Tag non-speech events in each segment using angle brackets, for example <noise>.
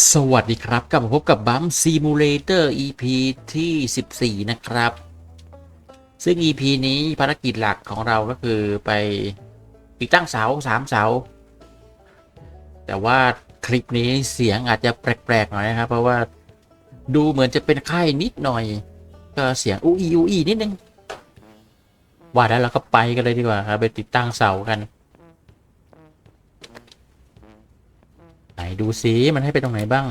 สวัสดีครับกลับมาพบกับบัมซีมูเลเตอร์ EP ที่ 14 นะครับ ซึ่ง EP นี้ภารกิจหลักของเราก็คือไปติดตั้งเสาสามเสา แต่ว่าคลิปนี้เสียงอาจจะแปลก ๆ หน่อยนะครับ เพราะว่าดูเหมือนจะเป็นไข้นิดหน่อย ก็เสียงอู้อีอู้อีนิดนึงว่าแล้วเราก็ไปกันเลยดีกว่าครับ ไปติดตั้งเสากัน ไหนดูซิมันให้ไปตรงไหนบ้าง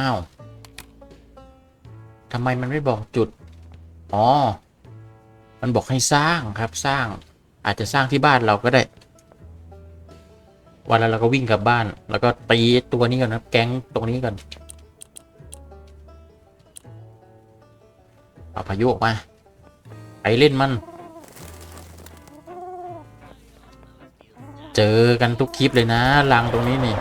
อ้าวทำไมมันไม่บอกจุด อ๋อ มันบอกให้สร้างครับสร้าง อาจจะสร้างที่บ้านเราก็ได้ วันแล้วเราก็วิ่งกลับบ้าน แล้วก็ตีตัวนี้ก่อนนะแก๊งตรงนี้ก่อน เอาพายุออกมา ไปเล่นมัน เจอกันทุกคลิปเลยนะรังตรงนี้นี่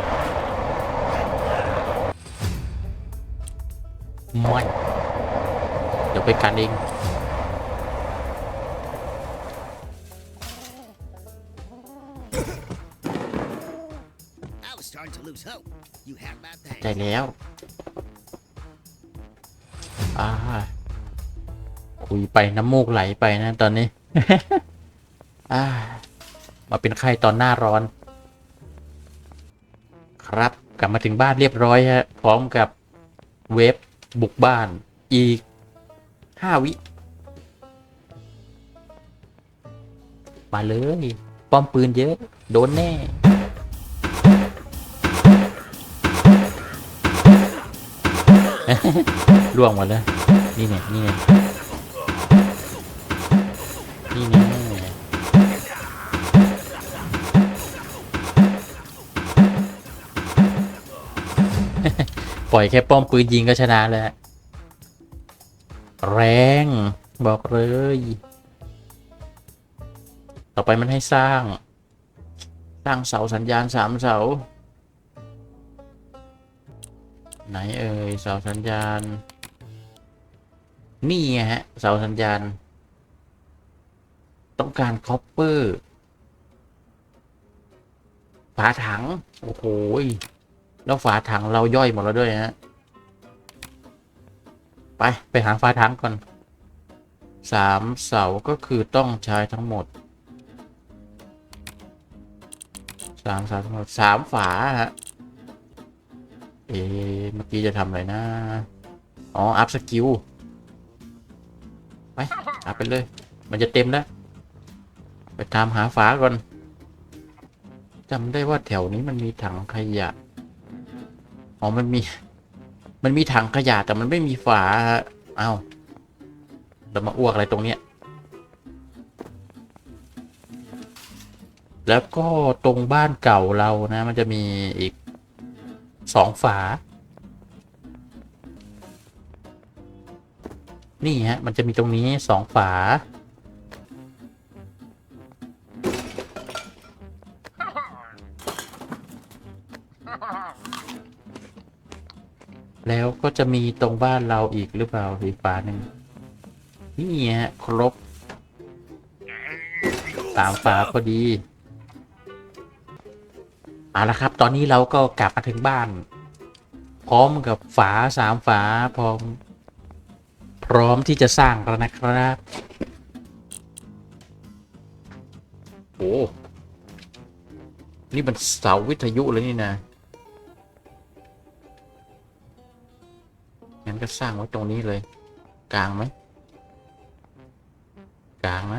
ไม่เดี๋ยวไปกันเอง I was starting to lose hope. You have my ใจ thanks. แล้ว อ่า คุยไปน้ำมูกไหลไปนะตอนนี้มาเป็นไข้ตอนหน้าร้อน ครับกลับมาถึงบ้านเรียบร้อยฮะพร้อมกับเว็บบุกบ้านอีกห้าวิ มาเลย ป้อมปืนเยอะ โดนแน่ ล่วงหมดเลยนี่เนี่ยนี่เนี่ย นี่นี่ยปล่อยแค่ป้อมปืนยิงก็ชนะแล้ว แรง บอกเลย ต่อไปมันให้สร้าง สร้างเสาสัญญาณสามเสา ไหนเอ่ยเสาสัญญาณ นี่ฮะ เสาสัญญาณ ต้องการคอปเปอร์ฝาถัง โอ้โหแล้วฝาถังเราย่อยหมดแล้วด้วยฮะไป ไปหาฝาถังก่อนสามเสาก็คือต้องใช้ทั้งหมดสามเสาทั้งหมดสามฝาฮะเอ๊เมื่อกี้จะทำอะไรนะ อ๋อ อัพสกิล ไป อัพไปเลย มันจะเต็มแล้ว ไปตามหาฝาก่อนจำได้ว่าแถวนี้มันมีถังขยะ อ๋อ มันมี มันมีถังขยะแต่มันไม่มีฝา เอ้าเรามาอ้วกอะไรตรงเนี้ย แล้วก็ตรงบ้านเก่าเรานะ มันจะมีอีกสองฝา นี่ฮะ มันจะมีตรงนี้สองฝา แล้วก็จะมีตรงบ้านเราอีกหรือเปล่าอีกฝาหนึ่งนี่ฮะครบสามฝาพอดีเอาละครับ ตอนนี้เราก็กลับมาถึงบ้าน พร้อมกับฝาสามฝาพร้อม พร้อมที่จะสร้างแล้วนะครับโอ้นี่มันเสาวิทยุเลยนี่นะ งั้นก็สร้างไว้ตรงนี้เลย กลางไหมกลางไหม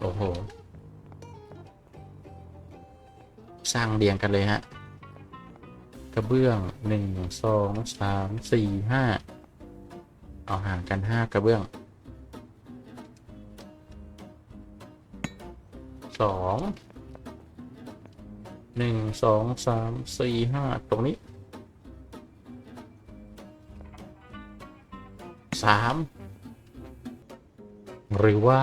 โอ้โห สร้างเรียงกันเลยฮะ กระเบื้องหนึ่งสองสามสี่ห้าเอาห่างกันห้ากระเบื้องสอง หนึ่งสองสามสี่ห้าตรงนี้สามหรือว่า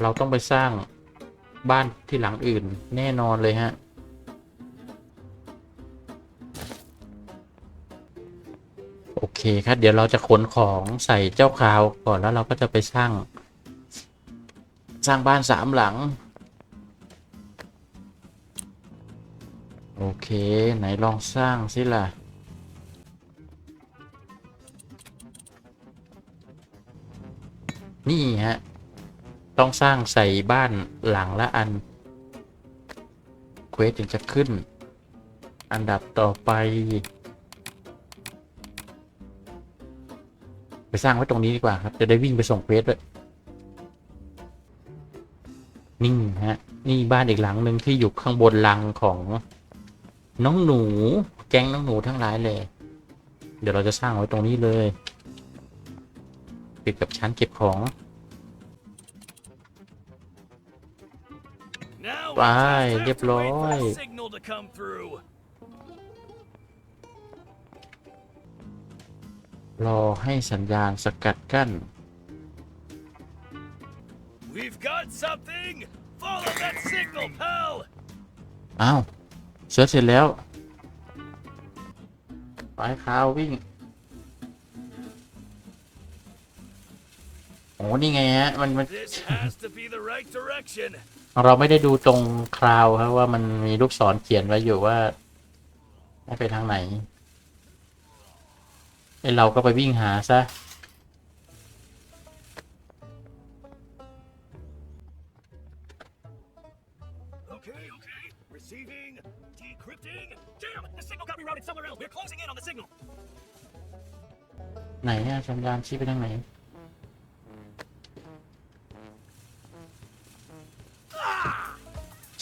เราต้องไปสร้างบ้านที่หลังอื่นแน่นอนเลยฮะ โอเคคครับ เดี๋ยวเราจะขนของใส่เจ้าคราวก่อนแล้วเราก็จะไปสร้าง สร้างบ้านสามหลัง เค ไหนลองสร้างสิล่ะ นี่ฮะ ต้องสร้างใส่บ้านหลังละอัน เควสถึงจะขึ้น อันดับต่อไป ไปสร้างไว้ตรงนี้ดีกว่าครับ จะได้วิ่งไปส่งเควสด้วยนี่ฮะ นี่บ้านอีกหลังหนึ่งที่อยู่ข้างบนลังของ น้องหนู แก๊งน้องหนูทั้งหลายเลย เดี๋ยวเราจะสร้างไว้ตรงนี้เลยติดกับชั้นเก็บของ Now we Bye, just have to wait for เรียบร้อย the signal to come through. รอให้สัญญาณสกัดกั้น We've got something. Follow that signal, pal. อ้าว เซิร์ชเสร็จแล้วไปคราววิ่งโอ้นี่ไงฮะ มันมัน This has to be the right direction. เราไม่ได้ดูตรงคราวครับว่ามันมีลูกศรเขียนไว้อยู่ว่าให้ไปทางไหนไอเราก็ไปวิ่งหาซะ สัญญาณชี้ไปทางไหน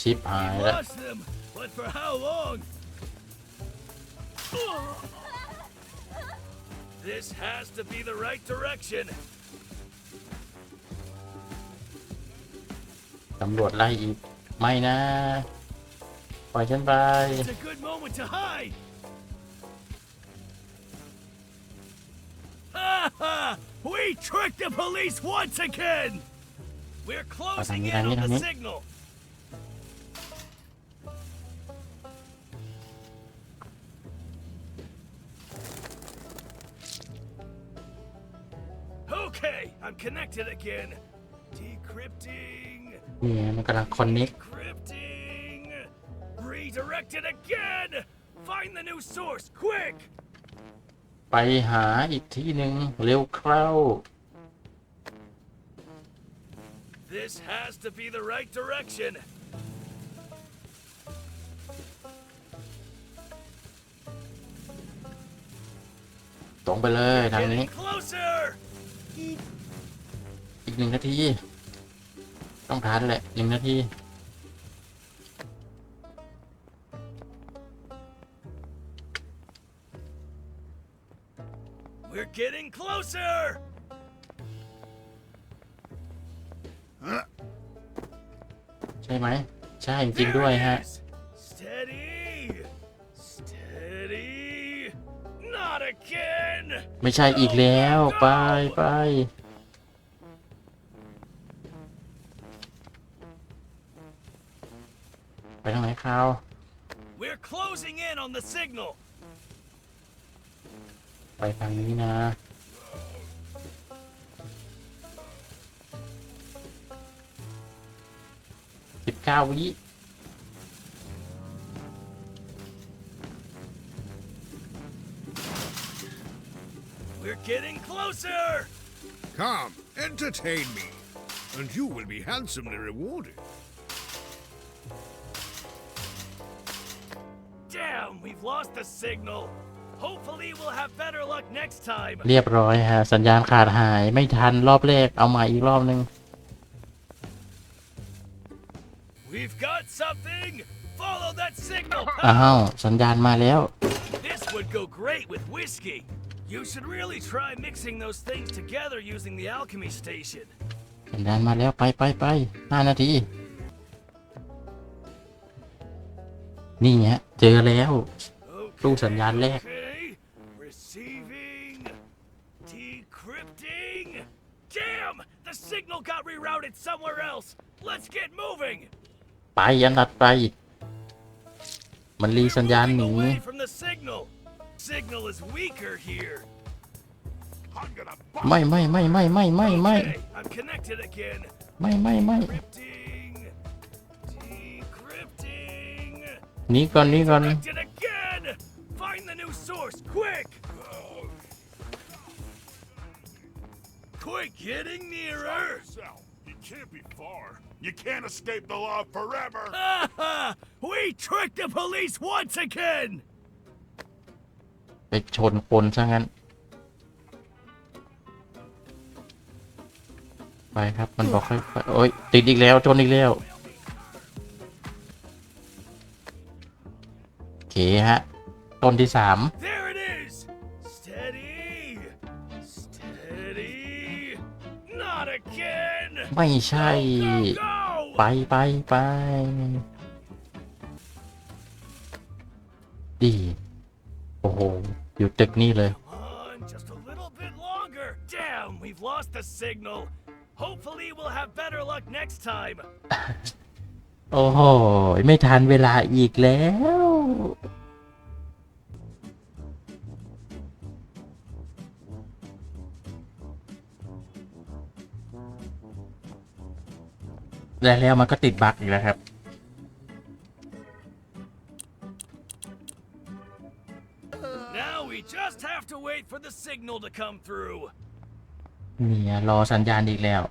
ชิปหาย We แล้ว lost them, but for how long? This has to be the right direction. ตำรวจไล่อีก ไม่นะ ปล่อยฉันไป It's a good moment to hide. Ha ha! We tricked the police once again. We're closing in on the signal. Okay, I'm connected again. Decrypting. นี่ไงมันกำลังคอนเน็ก Decrypting! Redirected again! Find the new source, quick! ไปหาอีกที่หนึ่งเร็วเข้า This has to be the right direction. ตรงไปเลยทางนี้ Getting closer! อีกหนึ่งนาที ต้องทันแหละหนึ่งนาที getting closer! ใช่ไหม ใช่จริงๆ There ด้วย it ฮะ is. Steady! Steady! Not again! ไม่ใช่อีกแล้วไปไปไปทางไหนคราว We're closing in on the signal! ไปทางนี้นะ าวิ We're getting closer! Come, entertain me, and you will be handsomely rewarded. Damn, we've lost the signal. Hopefully, we'll have better luck next time. เรียบร้อยฮะ สัญญาณขาดหายไม่ทันรอบแรก เอาใหม่อีกรอบนึง Follow that signal. <laughs> อ้าว สัญญาณมาแล้ว This would go great with whiskey. You should really try mixing those things together using the alchemy station. สัญญาณมาแล้วไปไปไปห้านาที นี่ฮะ เจอแล้ว Okay, ตู้สัญญาณแรก okay. Receiving. Decrypting. Damn! The signal got rerouted somewhere else. Let's get moving. ไปอันดัดไป มันรี We're สัญญาณหนี moving away from the signal. Signal is weaker here. gonna ไม่ไม่ไม่ไม่ไม่ไม่ไม่ Okay, I'm connected again. ไม่ไม่ไม่ Decrypting. Decrypting. หนีก่อนหนี้ก่อน Connected again. Find the new source, quick. Quick, getting nearer. Sal, you can't be far. You can't escape the law forever. Ah, we tricked the police once again. ไปชนคนซะงั้น ไปครับมันบอกให้ไปโอ้ยติดอีกแล้วชนอีกแล้ว โอเคฮะต้นที่สาม There it is. Steady. Steady. Not again. ไม่ใช่ Go, go, ไป go. ไปไปดีโอ้โห อยู่ตึกนี่เลย Come on, just a little bit longer. Damn, we've lost the signal. Hopefully, we'll have better luck next time. โอ้โห ไม่ทันเวลาอีกแล้ว และแล้วมันก็ติดบั๊กอีกแล้วครับ Now we just have to wait for the signal to come through. เนี่ยรอสัญญาณอีกแล้ว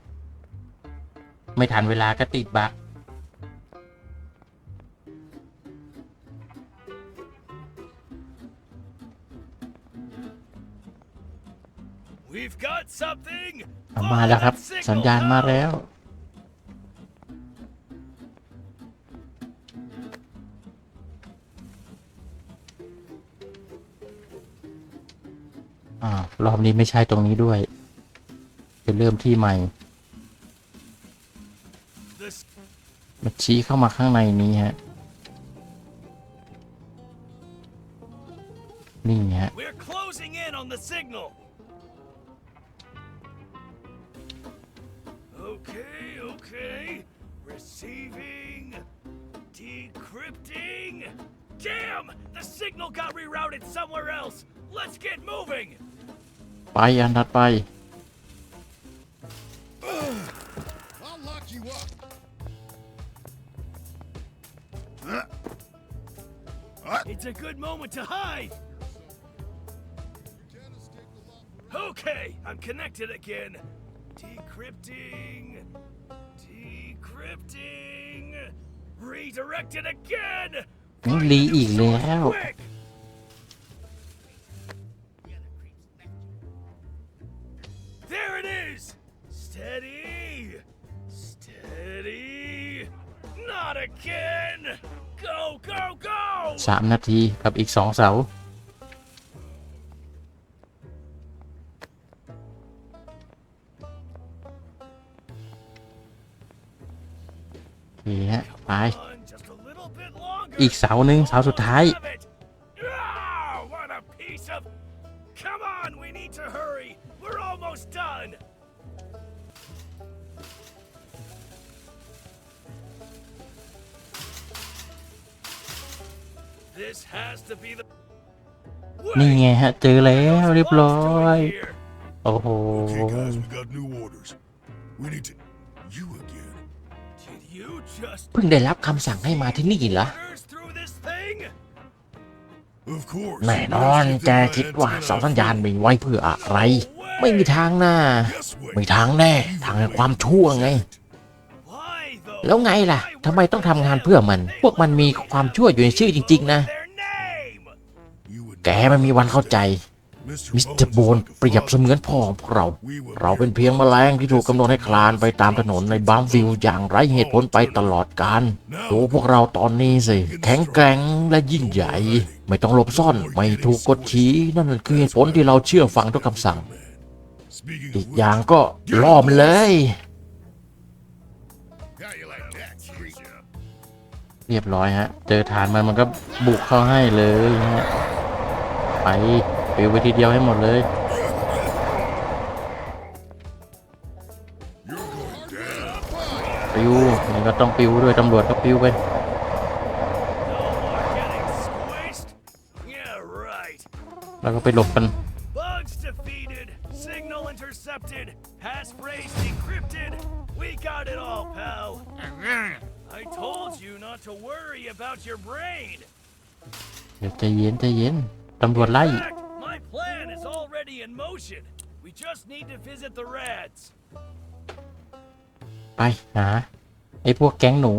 ไม่ทันเวลาก็ติดบั๊ก We've got something. เอามาแล้วครับ Follow that สัญ signal ญาณมา now. แล้ว รอบนี้ไม่ใช่ตรงนี้ด้วย จะเริ่มที่ใหม่มันชี้เข้ามาข้างในนี้ฮะ นี่ฮะ ไปอันถัดไป I'll lock you up. It's a good moment to hide. Okay, I'm connected again. Decrypting. Decrypting. Redirected again. นี่รีอีกแล้ว Quick. สามนาทีกับอีกสองเสา โอเคฮะ ไป on just a little bit longer. อีกเสาหนึ่งเสาสุดท้าย นี่ไงฮะ เจอแล้ว Wait, เรียบร้อย what's doing here? โอ้โห Okay, guys, we got new orders. We need to. You again. Did you just เพิ่งได้รับคำสั่งให้มาที่นี่เหรอ orders through this thing? Of course. แน่นอนแกคิดว่าเสาสัญญาณมีไว้เพื่ออะไร ไม่มีทางน่า Guess what? ไม่ทางแน่ ทางแห่งความชั่วไง Why though? แล้วไงล่ะทำไมต้องทำงานเพื่อมัน พวกมันมีความชั่วอยู่ในชื่อจริง ๆ นะ Their name. You would แก ไม่มีวันเข้าใจ มิสเตอร์โบนเปรียบเสมือนพ่อของพวกเรา เราเป็นเพียงแมลงที่ถูกกำหนดให้คลานไปตามถนนในบัมฟิลอย่างไร้เหตุผลไปตลอดกาลดูพวกเราตอนนี้สิ แข็งแกร่งและยิ่งใหญ่ ไม่ต้องหลบซ่อน ไม่ถูกกดขี่นั่นคือเหตุผลที่เราเชื่อฟังทุกคำสั่ง อีกอย่างก็ล่อมเลยเรียบร้อยฮะ เจอฐานมันมันก็บุกเข้าให้เลยฮะ ปปิวไปทีเดียวให้หมดเลย you're going down. ปิวนี่ก็ต้องปิวด้วยตำรวจก็ปิวไป No more getting squished? Yeah, right. แล้วก็ไปหลบกัน Bugs defeated. deleted, signal intercepted, passphrase decrypted. We got it all, pal. I told you not to worry about your brain. เดี๋ยวใจเย็นใจเย็น ตำรวจไล่ In fact, my plan is already in motion. We just need to visit the rats. ไปหาไอ้พวกแก๊งหนู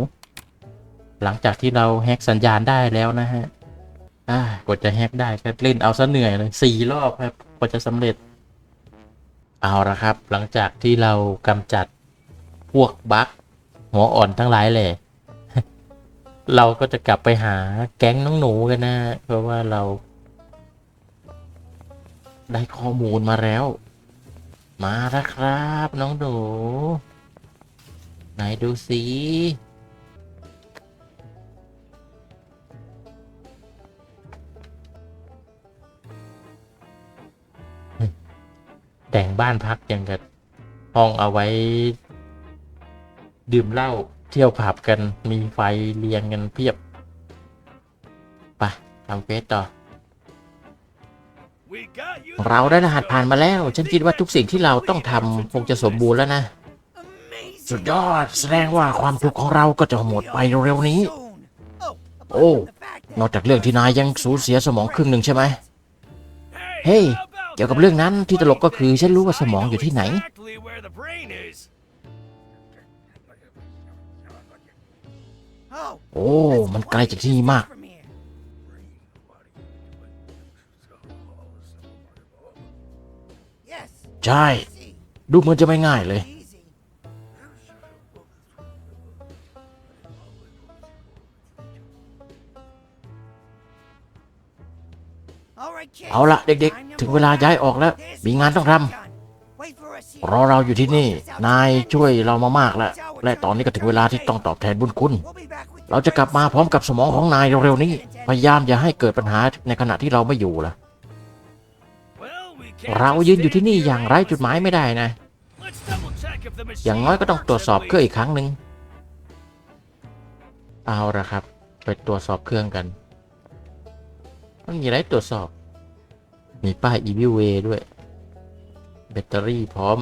หลังจากที่เราแฮกสัญญาณได้แล้วนะฮะ อ่ากว่าจะแฮกได้ก็เล่นเอาซะเหนื่อยเลยสี่รอบครับกว่าจะสำเร็จ เอาละครับ หลังจากที่เรากำจัดพวกบั๊กหัวอ่อนทั้งหลายแหละเราก็จะกลับไปหาแก๊งน้องหนูกันนะ เพราะว่าเรา ได้ข้อมูลมาแล้ว มาแล้วครับ น้องหนูไหนดูสิแต่งบ้านพักอย่างกับห้องเอาไว้ ดื่มเหล้าเที่ยวผับกันมีไฟเรียงกันเพียบ ไปทำเฟสต่อ เราได้รหัสผ่านมาแล้ว ฉันคิดว่าทุกสิ่งที่เราต้องทำคงจะสมบูรณ์แล้วนะ สุดยอดแสดงว่าความทุกข์ของเราก็จะหมดไปเร็วๆนี้ โอ้นอกจากเรื่องที่นายยังสูญเสียสมองครึ่งหนึ่งใช่ไหมเฮ้ยเกี่ยวกับเรื่องนั้นที่ตลกก็คือฉันรู้ว่าสมองอยู่ที่ไหน โอ้ มันไกลจากที่นี่มาก ใช่ ดูเหมือนจะไม่ง่ายเลย เอาละเด็กๆ ถึงเวลาย้ายออกแล้ว มีงานต้องทำรอเราอยู่ที่นี่ นายช่วยเรามามากแล้ว และตอนนี้ก็ถึงเวลาที่ต้องตอบแทนบุญคุณ เราจะกลับมาพร้อมกับสมองของนายเร็วๆนี้ พยายามอย่าให้เกิดปัญหาในขณะที่เราไม่อยู่ล่ะ Well, we can't เรายืนอยู่ที่นี่อย่างไร้จุดหมายไม่ได้นะ อย่างน้อยก็ต้องตรวจสอบเครื่องอีกครั้งหนึ่งเอาละครับ ไปตรวจสอบเครื่องกัน มันมีอะไรตรวจสอบ มีป้าย e v way ด้วย แบตเตอรี่พร้อม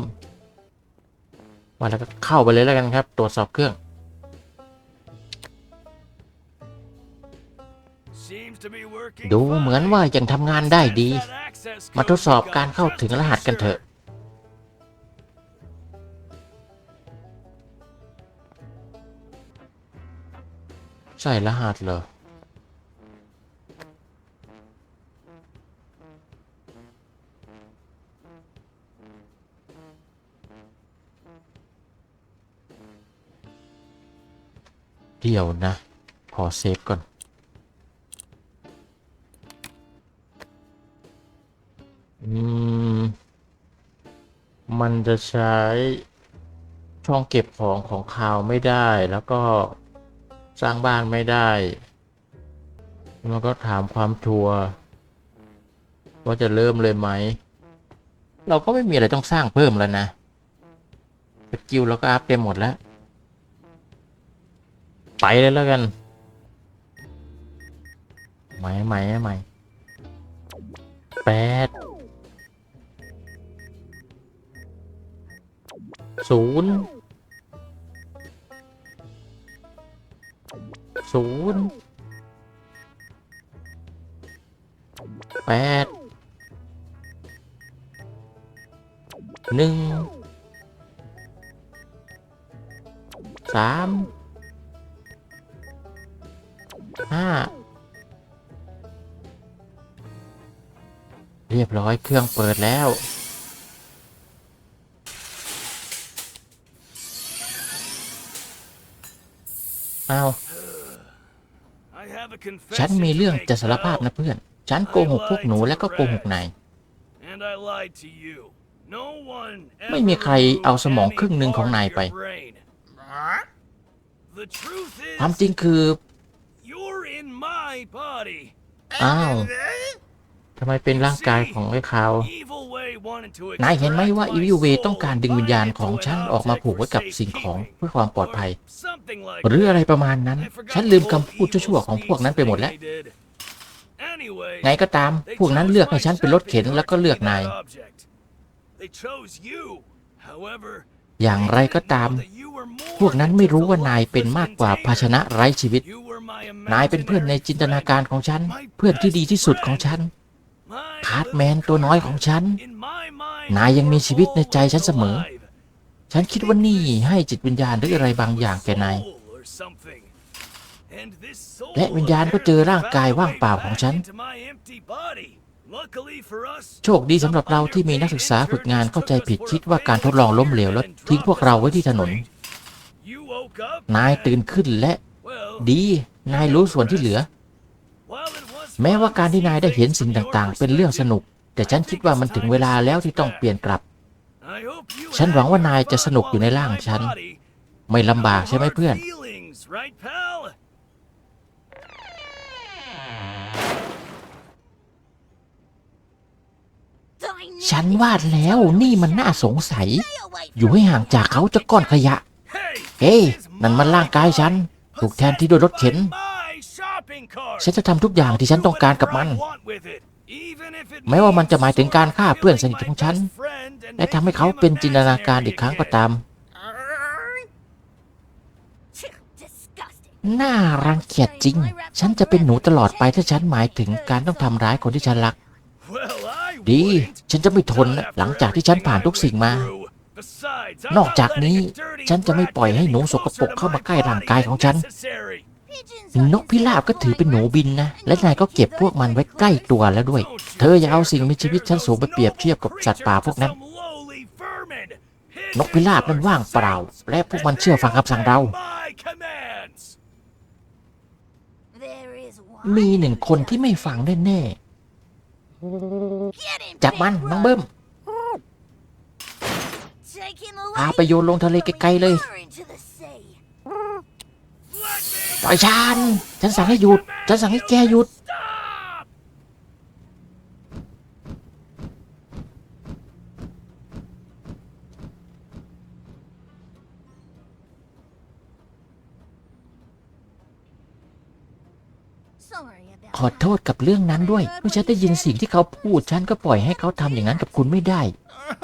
มาแล้วก็เข้าไปเลยแล้วกันครับ ตรวจสอบเครื่อง ดูเหมือนว่ายังทำงานได้ดี มาทดสอบการเข้าถึงรหัสกันเถอะใช่รหัสเหรอเดี๋ยวนะ ขอเซฟก่อน จะใช้ช่องเก็บของของคาวไม่ได้แล้วก็สร้างบ้านไม่ได้แล้วก็ถามความทัวร์ว่าจะเริ่มเลยไหม เราก็ไม่มีอะไรต้องสร้างเพิ่มแล้วนะสกิลเราก็อัพเต็มหมดแล้ว ไปเลยแล้วกันใหม่ใหม่ใหม่แปด ศูนย์ศูนย์แปดหนึ่งสามห้าเรียบร้อยเครื่องเปิดแล้ว อ้าว I have a confession ฉันมีเรื่อง to make, จะสารภาพ pal. นะเพื่อน ฉันโกหกพวกหนูและก็โกหกนาย And I lied to you. No one ไม่มีใครเอาสมองครึ่งหนึ่งของนายไป The truth is ความจริงคือ you're in my body. อ้าว ทำไมเป็นร่างกายของไอ้เขาว Evil Way wanted to นายเห็นไหมว่า extract my Evil Way soul ต้องการดึงวิญญาณ bind it ของ to an ฉันออกมา object ผูกไว้กับ for สิ่งของ safekeeping. เพื่อความปลอดภัย Or something like หรือ that. อะไรประมาณนั้น I forgot ฉันลืม the คำพูด whole ชั่วๆของพวกนั้นไปหมดแล้ว evil speech they did. Anyway, ไงก็ตาม they พวกนั้น chose เลือกให้ my ฉันเป็นรถ son to เข็นแล้วก็เลือก direct me นาย that object. They chose you. However, อย่างไรก็ตาม พวกนั้นไม่รู้ว่านายเป็นมากกว่าภาชนะไร้ชีวิต นายเป็นเพื่อนในจินตนาการของฉัน เพื่อนที่ดีที่สุดของฉัน คาร์ดแมนตัวน้อยของฉัน นายยังมีชีวิตในใจฉันเสมอ ฉันคิดว่านี่ให้จิตวิญญาณหรืออะไรบางอย่างแกนาย และวิญญาณก็เจอร่างกายว่างเปล่าของฉัน โชคดีสำหรับเราที่มีนักศึกษาฝึกงานเข้าใจผิดคิดว่าการทดลองล้มเหลวแล้วทิ้งพวกเราไว้ที่ถนน นายตื่นขึ้นและ ดี นายรู้ส่วนที่เหลือ แม้ว่าการที่นายได้เห็นสิ่งต่างๆ เป็นเรื่องสนุก แต่ฉันคิดว่ามันถึงเวลาแล้วที่ต้องเปลี่ยนกลับ ฉันหวังว่านายจะสนุกอยู่ในร่างฉัน ไม่ลำบากใช่ไหมเพื่อน ฉันวาดแล้วนี่มันน่าสงสัย อยู่ให้ห่างจากเขาจะก้อนขยะ เฮ้ยนั่นมันร่างกายฉัน ถูกแทนที่ด้วยรถเข็น ฉันจะทำทุกอย่างที่ฉันต้องการกับมัน แม้ว่ามันจะหมายถึงการฆ่าเพื่อนสนิทของฉัน และทำให้เขาเป็นจินตนาการอีกครั้งก็ตาม น่ารังเกียจจริง ฉันจะเป็นหนูตลอดไปถ้าฉันหมายถึงการต้องทำร้ายคนที่ฉันรัก ดี ฉันจะไม่ทนหลังจากที่ฉันผ่านทุกสิ่งมานอกจากนี้ฉันจะไม่ปล่อยให้หนูสกปรกเข้ามาใกล้ร่างกายของฉัน นกพิราบก็ถือเป็นหนูบินนะ และนายก็เก็บพวกมันไว้ใกล้ตัวแล้วด้วย เธออย่าเอาสิ่งมีชีวิตชั้นสูงไปเปรียบเทียบกับสัตว์ป่าพวกนั้น นกพิราบนั้นว่างเปล่า และพวกมันเชื่อฟังคำสั่งเรา มีหนึ่งคนที่ไม่ฟังแน่ๆจับมันน้องเบิ้มพาไปโยนลงทะเลไกลๆเลย ปล่อยฉันฉันสั่งให้หยุด ฉันสั่งให้แกหยุด Sorry about ขอโทษกับเรื่องนั้นด้วยเมื่อฉันได้ยินสิ่งที่เขาพูด ฉันก็ปล่อยให้เขาทำอย่างนั้นกับคุณไม่ได้ that.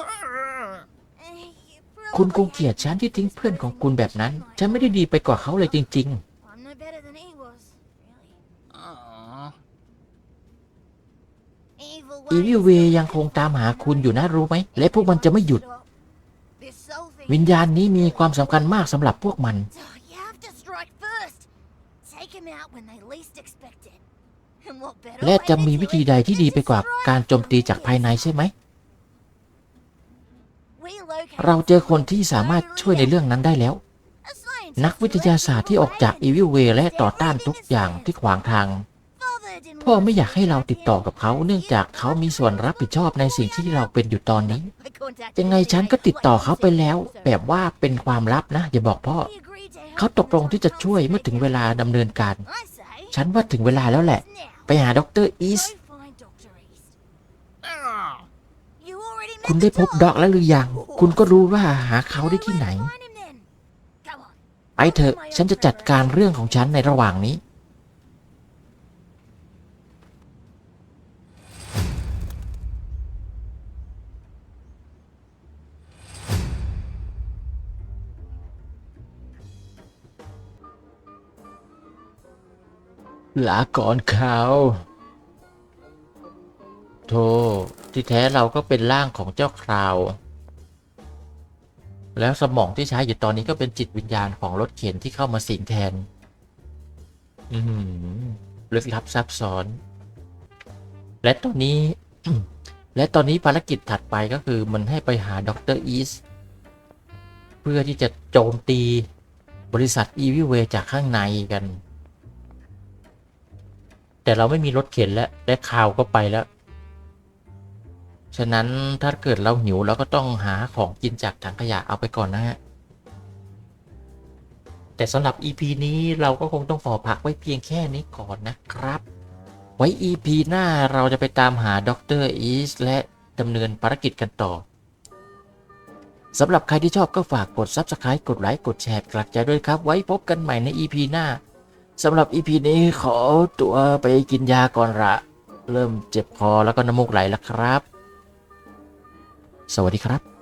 Eh, you คุณคง probably เกลียดฉันที่ทิ้งเพื่อนของคุณแบบนั้น ฉันไม่ได้ดีไปกว่าเขาเลยจริง I'm no better than he was, really. Evil ๆอีวิเวยังคงตามหาคุณอยู่นะรู้ไหม และพวกมันจะไม่หยุด This soul thing. วิญญาณนี้มีความสำคัญมากสำหรับพวกมัน Oh, you have to strike first. Take him out when they least expect it. And what better และ way จะ than มี to วิธีใดที่ดีไปกว่าการโจมตีจากภายในใช่ไหม We locate เราเจอคนที่สามารถช่วยในเรื่องนั้นได้แล้ว a scientist นักวิทยาศาสตร์ที่ออกจากอีวิเวและต่อต้านทุกอย่างที่ขวางทาง พ่อไม่อยากให้เราติดต่อกับเขา เนื่องจากเขามีส่วนรับผิดชอบในสิ่งที่เราเป็นอยู่ตอนนี้ ยังไงฉันก็ติดต่อเขาไปแล้ว แบบว่าเป็นความลับนะ อย่าบอกพ่อ เขาตกลงที่จะช่วยเมื่อถึงเวลาดำเนินการ ฉันว่าถึงเวลาแล้วแหละ ไปหาดรอีส go find Dr. East. You already met คุณได้พบด็อกแล้วหรือยัง คุณก็รู้ว่าหาเขาได้ที่ไหน Find him then. Come on. ไปเถอะ ฉันจะจัดการเรื่องของฉันในระหว่างนี้ ลาก่อนเขาโธ่ที่แท้เราก็เป็นร่างของเจ้าคราว แล้วสมองที่ใช้อยู่ตอนนี้ก็เป็นจิตวิญญาณของรถเข็นที่เข้ามาสิงแทน อืมลึกลับซับซ้อน และตอนนี้ และตอนนี้ภารกิจถัดไปก็คือมันให้ไปหาด็อกเตอร์อีสเพื่อที่จะโจมตีบริษัทอีวิเวจากข้างในกัน แต่เราไม่มีรถเข็นแล้ว และข่าวก็ไปแล้ว ฉะนั้นถ้าเกิดเราหิวเราก็ต้องหาของกินจากถังขยะเอาไปก่อนนะฮะ แต่สำหรับ EP นี้เราก็คงต้องขอพักไว้เพียงแค่นี้ก่อนนะครับ ไว้ EP หน้าเราจะไปตามหาด็อกเตอร์อีสและดำเนินภารกิจกันต่อสำหรับใครที่ชอบก็ฝากกด Subscribe กดไลค์ กดแชร์กลับใจด้วยครับ ไว้พบกันใหม่ใน EP หน้าสำหรับ EP นี้ขอตัวไปกินยาก่อนละ เริ่มเจ็บคอแล้วก็น้ำมูกไหลแล้วครับ สวัสดีครับ